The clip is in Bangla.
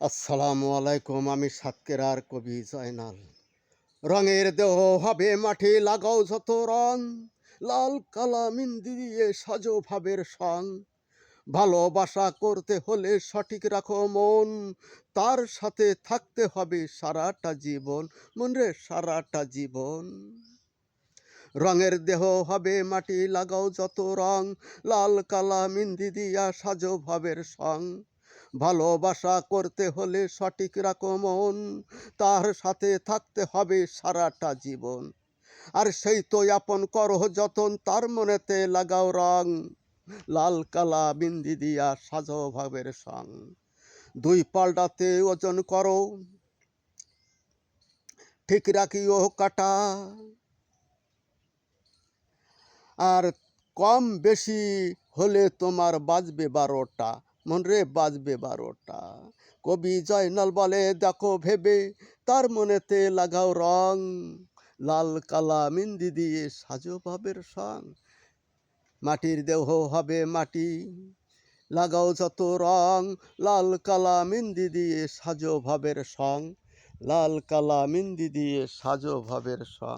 আসসালামু আলাইকুম, আমি সাতকেরার কবি জয়নাল। রঙের দেহ হবে মাঠে, লাগাও যত রং। লাল কালা মিন্দি দিয়ে সাজো ভাবের সং। ভালোবাসা করতে হলে সঠিক রাখো মন। তার সাথে থাকতে হবে সারাটা জীবন। মন রে, সারাটা জীবন। রঙের দেহ হবে মাটি, লাগাও যত রং। লাল কালা মিন্দি দিয়া সাজো ভাবের সং। ভালোবাসা করতে হলে সঠিক রকম তার সাথে থাকতে হবে সারাটা জীবন। আর সেই তো আপন করো যতন, তার মনেতে লাগাও রং। লাল, কালা, বিন্দি দিয়া সাজো ভাবের সং। দুই পাল্টাতে ওজন করো, ঠিক রাখিও কাটা। আর কম বেশি হলে তোমার বাজবে বারোটা। মন রে বাজবে বারোটা। কবি জয়নাল বলে, দেখো ভেবে, তার মনেতে লাগাও রং। লাল কালা মিন্দি দিয়ে সাজো ভাবের সং। মাটির দেহ হবে মাটি, লাগাও যত রং। লাল কালা মিন্দি দিয়ে সাজো ভাবের সং। লাল কালা মিন্দি দিয়ে সাজো ভাবের সং।